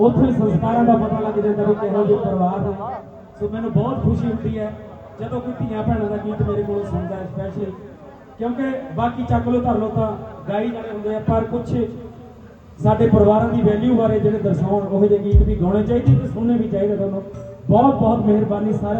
ਉੱਥੇ ਸੰਸਕਾਰਾਂ ਦਾ ਪਤਾ ਲੱਗ ਜਾਂਦਾ ਵੀ ਕਿਹੋ ਜਿਹੇ ਪਰਿਵਾਰ ਹੈ ਸੋ ਮੈਨੂੰ ਬਹੁਤ ਖੁਸ਼ੀ ਹੁੰਦੀ ਹੈ, ਜਦੋਂ ਕੋਈ ਧੀਆਂ ਭੈਣਾਂ ਦਾ ਗੀਤ ਮੇਰੇ ਕੋਲੋਂ ਸੁਣਦਾ ਹੈ ਸਪੈਸ਼ਲੀ ਕਿਉਂਕਿ ਬਾਕੀ ਚੱਕ ਲੋ ਧਰ ਲੋ ਤਾਂ ਗਾਈ ਜਾਣੇ ਹੁੰਦੇ ਆ, ਪਰ ਕੁਝ ਸਾਡੇ ਪਰਿਵਾਰਾਂ ਦੀ ਵੈਲਿਊ ਬਾਰੇ ਜਿਹੜੇ ਦਰਸਾਉਣ, ਉਹ ਜਿਹੇ ਗੀਤ ਵੀ ਗਾਉਣੇ ਚਾਹੀਦੇ ਤੇ ਸੁਣਨੇ ਵੀ ਚਾਹੀਦੇ ਤੁਹਾਨੂੰ। ਬਹੁਤ ਬਹੁਤ ਮਿਹਰਬਾਨੀ ਸਾਰੇ